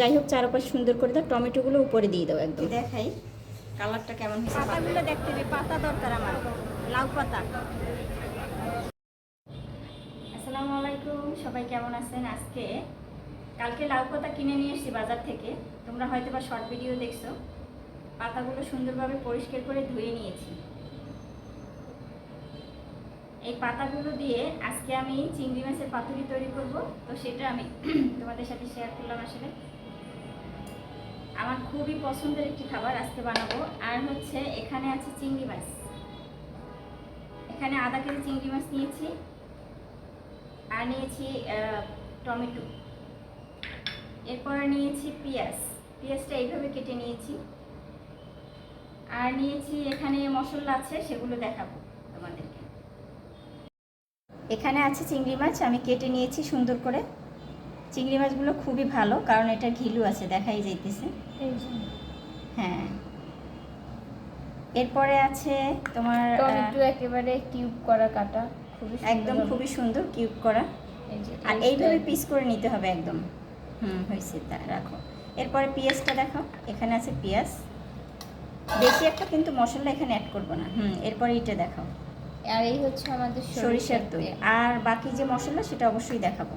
যাই হোক চারপাশ সুন্দর করে দাও টমেটোগুলো উপরে দিয়ে দাও একদম। দেখাই কালারটা কেমন হয়েছে? পাতাগুলো দেখতে হবে পাতা দরকার আমার লাউ পাতা। আসসালামু আলাইকুম সবাই কেমন আছেন আজকে? কালকে লাউ পাতা কিনে নিয়ে এসেছি বাজার থেকে তোমরা হয়তো বা শর্ট ভিডিও দেখছ। পাতাগুলো সুন্দরভাবে পরিষ্কার করে ধুয়ে নিয়েছি। এই পাতাগুলো দিয়ে আজকে আমি চিংড়ি মাছের পাতুরি তৈরি করব তো সেটা আমি তোমাদের সাথে শেয়ার করলাম আসলে। আমার খুবই পছন্দের একটি খাবার আজকে বানাবো। আর হচ্ছে এখানে আছে চিংড়ি মাছ। এখানে আধা কেজি চিংড়ি মাছ নিয়েছি। আর নিয়েছি টমেটো। এরপর নিয়েছি পেঁয়াজ। পেঁয়াজটা এইভাবে কেটে নিয়েছি। আর নিয়েছি এখানে মশলা আছে, সেগুলো দেখাবো তোমাদেরকে। এখানে আছে চিংড়ি মাছ, আমি কেটে নিয়েছি সুন্দর করে। চিংড়ি মাছগুলো খুবই ভালো কারণ এটা ঘিলু আছে দেখাই যাইতেছে। হ্যাঁ। এরপরে আছে তোমার টমেটো একেবারে কিউব করা কাটা খুবই একদম খুবই সুন্দর কিউব করা। আর এইভাবে পিস করে নিতে হবে একদম। হুম হয়েছে তা রাখো। এরপরে পেঁয়াজটা দেখো এখানে আছে পেঁয়াজ। বেশি একটা কিন্তু মশলা এখানে অ্যাড করব না। হুম এরপরে এটা দেখাও। আর এই হচ্ছে আমাদের সরিষার তৈরি আর বাকি যে মশলা সেটা অবশ্যই দেখাবো।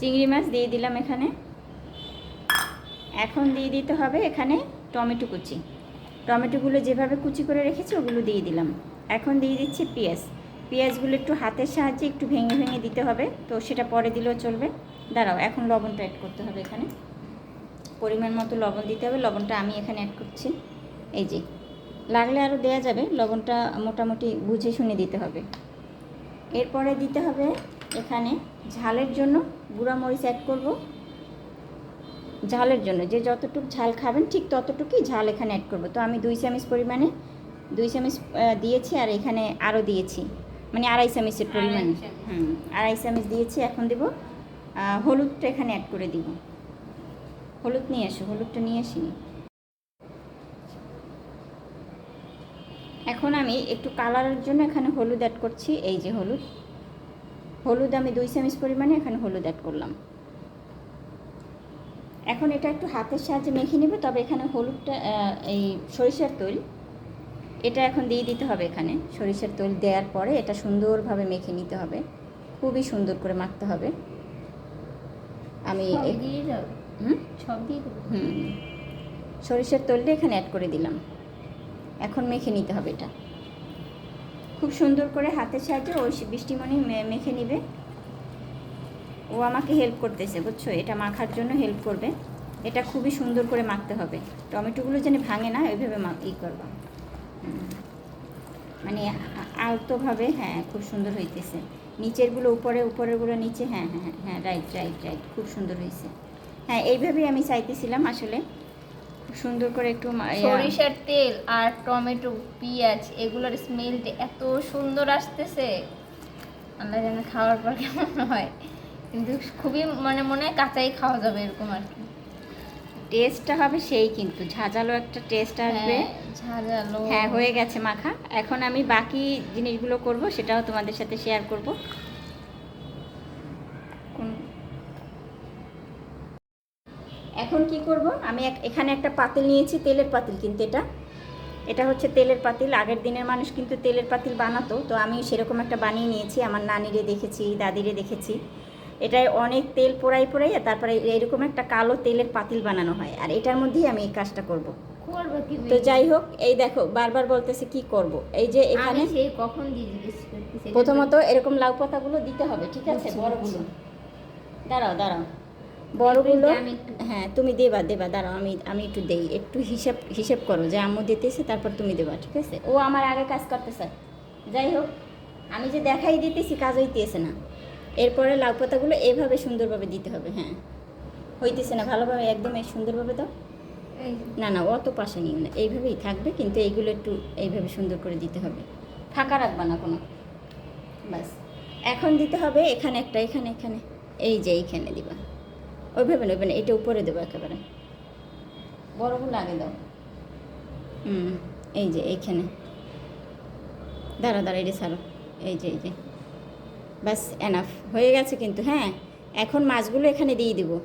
চিংড়ি মাছ দিয়ে দিলাম এখানে। এখন দিয়ে দিতে হবে এখানে টমেটো কুচি। টমেটোগুলো যেভাবে কুচি করে রেখেছি, ওগুলো দিয়ে দিলাম। এখন দিয়ে দিচ্ছি পেঁয়াজ। পেঁয়াজগুলো একটু হাতের সাহায্যে একটু ভেঙে ভেঙে দিতে হবে, তো সেটা পরে দিলেও চলবে। দাঁড়াও, এখন লবণটা অ্যাড করতে হবে এখানে। পরিমাণ মতো লবণ দিতে হবে, লবণটা আমি এখানে অ্যাড করছি। এই যে, লাগলে আরও দেয়া যাবে, লবণটা মোটামুটি বুঝে শুনে দিতে হবে। এরপরে দিতে হবে এখানে ঝালের জন্য গুঁড়া মরিচ অ্যাড করব। ঝালের জন্য যে যতটুকু ঝাল খাবেন ঠিক ততটুকুই ঝাল এখানে অ্যাড করব। তো আমি দুই চামচ পরিমাণে দুই চামচ দিয়েছি আর এখানে আরও দিয়েছি। মানে আড়াই চামচের পরিমাণ। হুম আড়াই চামচ দিয়েছি এখন দেব হলুদটা এখানে অ্যাড করে দিব। হলুদ নিয়ে এসো হলুদটা নিয়ে আসিনি এখন আমি একটু কালারের জন্য এখানে হলুদ অ্যাড করছি এই যে হলুদ। হলুদ আমি দুই চামচ পরিমাণে এখানে হলুদ অ্যাড করলাম। এখন এটা একটু হাতের সাহায্যে মেখে নেব তবে এখানে হলুদটা এই সরিষার তৈল এটা এখন দিয়ে দিতে হবে এখানে। সরিষার তৈল দেওয়ার পরে এটা সুন্দরভাবে মেখে নিতে হবে। খুবই সুন্দর করে মাখতে হবে। আমি হুম? সরিষার তেলটা এখানে অ্যাড করে দিলাম। এখন মেখে নিতে হবে এটা। খুব সুন্দর করে হাতের সাহায্যে ওই বৃষ্টিমণি মেখে নিবে। ও আমাকে হেল্প করতেছে, বুঝছ? এটা মাখার জন্য হেল্প করবে। এটা খুবই সুন্দর করে মাখতে হবে। টমেটোগুলো যেন ভাঙে না, ওইভাবে ই করবা। মানে আলতোভাবে হ্যাঁ খুব সুন্দর হইতেছে। নিচেরগুলো, উপরে, উপরেরগুলো, নিচে হ্যাঁ হ্যাঁ হ্যাঁ রাইট রাইট রাইট খুব সুন্দর হয়েছে হ্যাঁ এইভাবেই আমি চাইতেছিলাম আসলে। সুন্দর করে একটু সরিষার তেল আর টমেটো পেঁয়াজ এগুলোর স্মেলটা এত সুন্দর আসতেছে। আল্লাহ জানে খাওয়ার পর কেমন হয়। কিন্তু খুবই মানে মনে হয় কাঁচাই খাওয়া যাবে এরকম আর কি। টেস্টটা হবে সেই কিন্তু ঝাঁঝালো একটা টেস্ট আসবে। হ্যাঁ, ঝাঁঝালো। হ্যাঁ হয়ে গেছে মাখা। এখন আমি বাকি জিনিসগুলো করব সেটাও তোমাদের সাথে শেয়ার করব কোন- এখন কি করব। আমি এখানে একটা পাতিল নিয়েছি তেলের পাতিল কিন্তু এটা। এটা হচ্ছে তেলের পাতিল। আগের দিনের মানুষ কিন্তু তেলের পাতিল বানাতো। তো আমি সেরকম একটা বানিয়ে নিয়েছি। আমার নানিরে দেখেছি দাদিরে দেখেছি। এটায় অনেক তেল পোড়াই পোড়াইয়া তারপরে এরকম একটা কালো তেলের পাতিল বানানো হয়। আর এটার মধ্যেই আমি এই কাজটা করব। তো যাই হোক এই দেখো বারবার বলতেছে কি করব। এই যে এখানে কখন প্রথমত এরকম লাউ পাতাগুলো দিতে হবে ঠিক আছে? বুঝছি, বড়গুলো দাঁড়াও দাঁড়াও। বড়গুলো হ্যাঁ তুমি দেবা দেবা দাঁড়াও আমি আমি একটু দেই। একটু হিসাব হিসেব করো যে আম্মু দিতেছে তারপর তুমি দেবা ঠিক আছে? ও আমার আগে কাজ করতেছে। যাই হোক আমি যে দেখাই দিতেছি কাজ হইতেছে না। এরপরে লাউ পাতাগুলো এভাবে সুন্দরভাবে দিতে হবে হ্যাঁ। হইতেছে না ভালোভাবে একদম এই সুন্দরভাবে দাও। না না অত পাশে নিও না এইভাবেই থাকবে কিন্তু এইগুলো একটু এইভাবে সুন্দর করে দিতে হবে। ফাঁকা রাখবা না কোনো। বাস এখন দিতে হবে এখানে একটা এখানে এখানে। এই যে এইখানে দিবা। ওইভাবে নেবে না এটা উপরে দেবো একেবারে। বড়গুলো আগে দাও। হুম এই যে এইখানে। দাঁড়া দাঁড়া এটা ছাড়ো। এই যে এই যে। ব্যাস এনাফ হয়ে গেছে কিন্তু হ্যাঁ? এখন মাছগুলো এখানে দিয়ে দিব।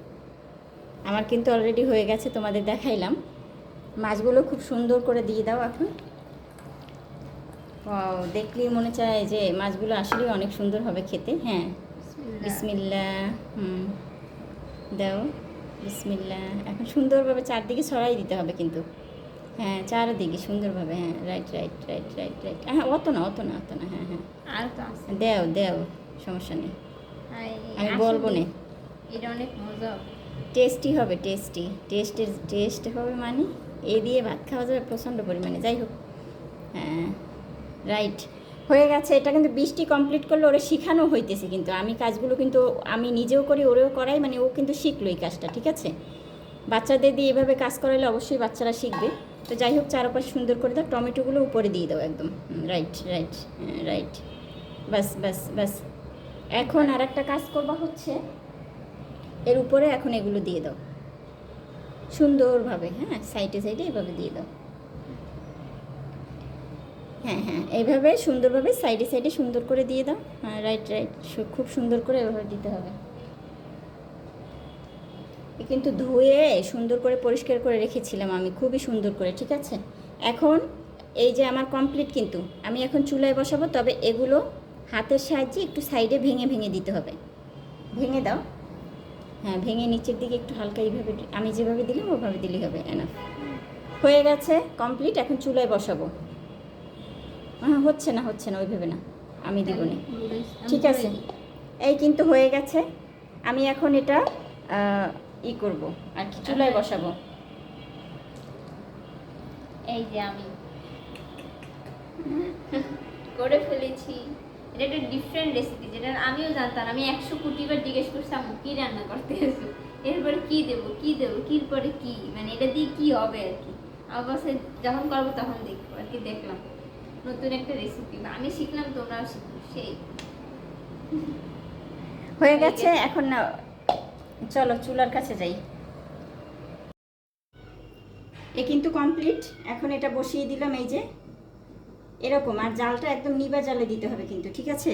আমার কিন্তু অলরেডি হয়ে গেছে তোমাদের দেখাইলাম। মাছগুলো খুব সুন্দর করে দিয়ে দাও এখন। দেখলেই মনে চায় যে মাছগুলো আসলেই অনেক সুন্দর হবে খেতে হ্যাঁ? বিসমিল্লা হুম। দাও বিসমিল্লা এখন সুন্দরভাবে চারদিকে ছড়াই দিতে হবে কিন্তু। হ্যাঁ চারদিকে সুন্দরভাবে হ্যাঁ right right right right right হ্যাঁ অত না অত না অত না হ্যাঁ হ্যাঁ। দেও দেও সমস্যা নেই। আমি বলব না। এটা অনেক মজা। টেস্টি হবে টেস্টি। টেস্টের টেস্ট হবে মানে এ দিয়ে ভাত খাওয়া যাবে প্রচণ্ড পরিমাণে। যাই হোক। হ্যাঁ রাইট হয়ে গেছে, এটা কিন্তু বৃষ্টি কমপ্লিট করলে ওরে শেখানো হইতেছে কিন্তু। আমি কাজগুলো কিন্তু, আমি নিজেও করি, ওরেও করাই মানে ও কিন্তু শিখলো এই কাজটা, ঠিক আছে? বাচ্চাদের দিয়ে এভাবে কাজ করালে অবশ্যই বাচ্চারা শিখবে। তো যাই হোক, চারপাশ সুন্দর করে দাও, টমেটোগুলো উপরে দিয়ে দাও একদম। রাইট রাইট রাইট বাস বাস বাস এখন আর একটা কাজ করবা হচ্ছে, এর উপরে এখন এগুলো দিয়ে দাও। সুন্দরভাবে হ্যাঁ সাইডে সাইডে এভাবে দিয়ে দাও। হ্যাঁ হ্যাঁ এইভাবে সুন্দরভাবে সাইডে সাইডে সুন্দর করে দিয়ে দাও। হ্যাঁ রাইট রাইট খুব সুন্দর করে এভাবে দিতে হবে। কিন্তু ধুয়ে সুন্দর করে পরিষ্কার করে রেখেছিলাম আমি, খুবই সুন্দর করে, ঠিক আছে? এখন এই যে আমার কমপ্লিট কিন্তু, আমি এখন চুলায় বসাবো, তবে এগুলো হাতের সাহায্যে একটু সাইডে ভেঙে ভেঙে দিতে হবে। ভেঙে দাও। হ্যাঁ ভেঙে নিচের দিকে একটু হালকা এইভাবে আমি যেভাবে দিলাম, ওভাবে দিলেই হবে এনাফ হয়ে গেছে কমপ্লিট এখন চুলায় বসাবো। হচ্ছে না হচ্ছে না ওইভাবে না। আমি দিব না ঠিক আছে। এই কিন্তু হয়ে গেছে। আমি এখন এটা ই করব। আর কি চুলায় বসাবো। এই যে আমি। করে ফেলেছি। এটা একটা ডিফারেন্ট রেসিপি যেটা আমিও জানতাম। আমি একশো কোটিবার জিজ্ঞেস করছি আম্মু কি রান্না করতে এসো এরপরে কি দেবো কি দেবো কির পরে কি? মানে এটা দিয়ে কি হবে আর কি? আমার যখন করব তখন দেখব আর কি দেখলাম। নতুন একটা রেসিপি আমি শিখলাম, তোমরাও শিখো, সেই। হয়ে গেছে, এখন না, চলো, চুলার কাছে যাই। এ কিন্তু কমপ্লিট এখন এটা বসিয়ে দিলাম এই যে। এরকম, আর জালটা একদম নিবা জালে দিতে হবে কিন্তু, ঠিক আছে?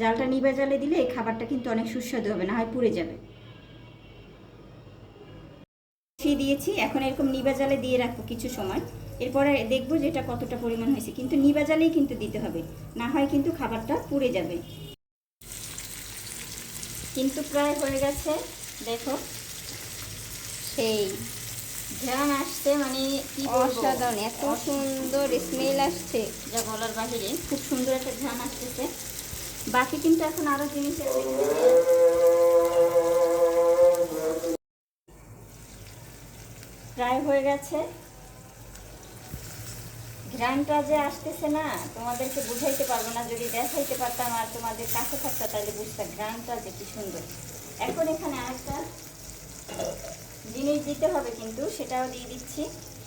জালটা নিবা জালে দিলে এই খাবারটা কিন্তু অনেক সুস্বাদু হবে, না হয় পুড়ে যাবে। দিয়েছি, এখন এরকম নিবা জালে দিয়ে রাখব কিছু সময়। এরপরে দেখব যে এটা কতটা পরিমাণ হয়েছে। কিন্তু নিবা জালেই কিন্তু দিতে হবে না হয় কিন্তু খাবারটা পুড়ে যাবে। কিন্তু প্রায় হয়ে গেছে দেখো। সেই ঘ্রাণ আসছে মানে কি অসাধারণ এত সুন্দর স্মেল আসছে। যা বলার বাহিরে খুব সুন্দর একটা ঘ্রাণ আসতেছে। বাকি কিন্তু এখন আরও জিনিস আছে। প্রায় হয়ে গেছে। ঘ্রাণটা যে আসতেছে না, তোমাদেরকে বুঝাইতে পারব না, যদি দেখাইতে পারতাম আর তোমাদের কাছে থাকতো, তাহলে বুঝতাম ঘ্রাণটা যে কি সুন্দর। এখন এখানে আরেকটা জিনিস দিতে হবে কিন্তু, সেটাও দিয়ে দিচ্ছি,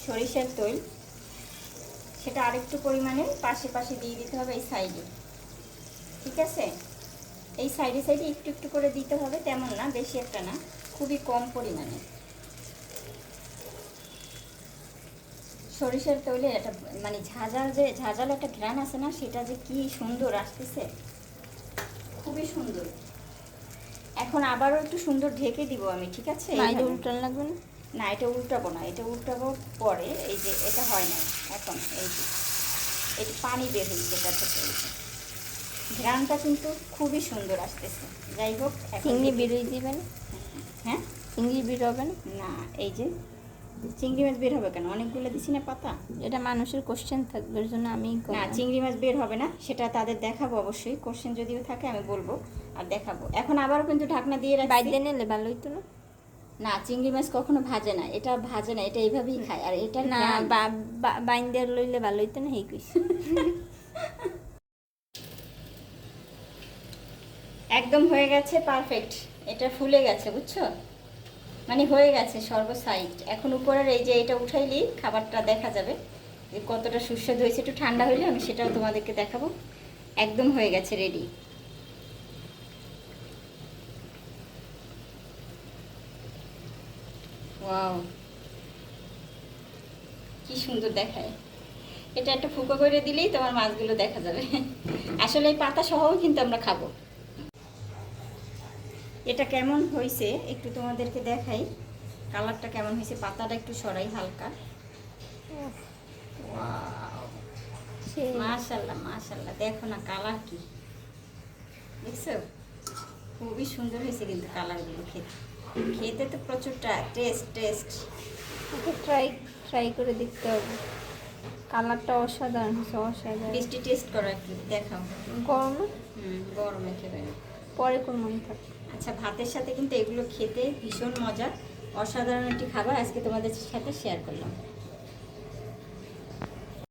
সরিষার তৈল। সেটা আরেকটু পরিমাণে পাশে পাশে দিয়ে দিতে হবে এই সাইডে। ঠিক আছে? এই সাইডে সাইডে একটু একটু করে দিতে হবে, তেমন না, বেশি একটা না, খুবই কম পরিমাণে। সরিষার তৈলে একটা মানে ঝাঁঝাল যে ঝাঁঝাল একটা ঘ্রাণ আছে না সেটা যে কি সুন্দর আসতেছে। খুবই সুন্দর। এখন আবারও একটু সুন্দর ঢেকে দিব আমি ঠিক আছে? এটা। উল্টান লাগবে না? না এটা উল্টাবো না এটা উল্টাবো পরে এই যে এটা হয় না এখন এই যে এটা পানি বের হচ্ছে এটা থেকে ঘ্রাণটা কিন্তু খুবই সুন্দর আসতেছে যাই হোক চিংড়ি দেখি- বেরোই দিবে না? হ্যাঁ? চিংড়ি বেরোবেন না এই যে চিংড়ি মাছ বের হবে কেন? অনেকগুলো দিছি না পাতা? এটা মানুষের কোশ্চেন থাকবে জন্য আমি না চিংড়ি মাছ বের হবে না সেটা তাদের দেখাবো অবশ্যই। কোশ্চেন যদিও থাকে আমি বলব আর দেখাবো। এখন আবারও কিন্তু ঢাকনা দিয়ে রাখছি। বাইরে নিলে ভালো হইতো না? না চিংড়ি মাছ কখনো ভাজে না। এটা ভাজে না এটা এইভাবেই খায়। আর এটা না বাইন্দে লইলে ভালো হইতো না হেই কইস একদম হয়ে গেছে পারফেক্ট এটা ফুলে গেছে বুঝছ? মানে হয়ে গেছে সর্ব সাইড এখন উপরের এই যে এটা উঠাইলেই খাবারটা দেখা যাবে। যে কতটা সুস্বাদু হয়েছে, একটু ঠান্ডা হইলে আমি সেটাও তোমাদেরকে দেখাবো। একদম হয়ে গেছে রেডি কি সুন্দর দেখায়। এটা একটা ফুকো করে দিলেই তোমার মাছগুলো দেখা যাবে। আসলে এই পাতা সহও কিন্তু আমরা খাব। এটা কেমন হয়েছে একটু তোমাদেরকে দেখাই। কালারটা কেমন হয়েছে পাতাটা একটু সরাই হালকা। সেই। মাশাল্লাহ মাশাল্লাহ দেখো না কালার কি। দেখছ? খুবই সুন্দর হয়েছে কিন্তু কালারগুলো খেতে। খেতে তো প্রচুর taste taste okay try try করে দেখতে হবে। কালারটা অসাধারণ হয়েছে অসাধারণ। মিষ্টি টেস্ট করো একটু দেখাও। গরমে? হুম গরম একেবারে। পরে কোন মনে থাকে আচ্ছা ভাতের সাথে কিন্তু এগুলো খেতে ভীষণ মজা। অসাধারণ একটি খাবার আজকে তোমাদের সাথে শেয়ার করলাম।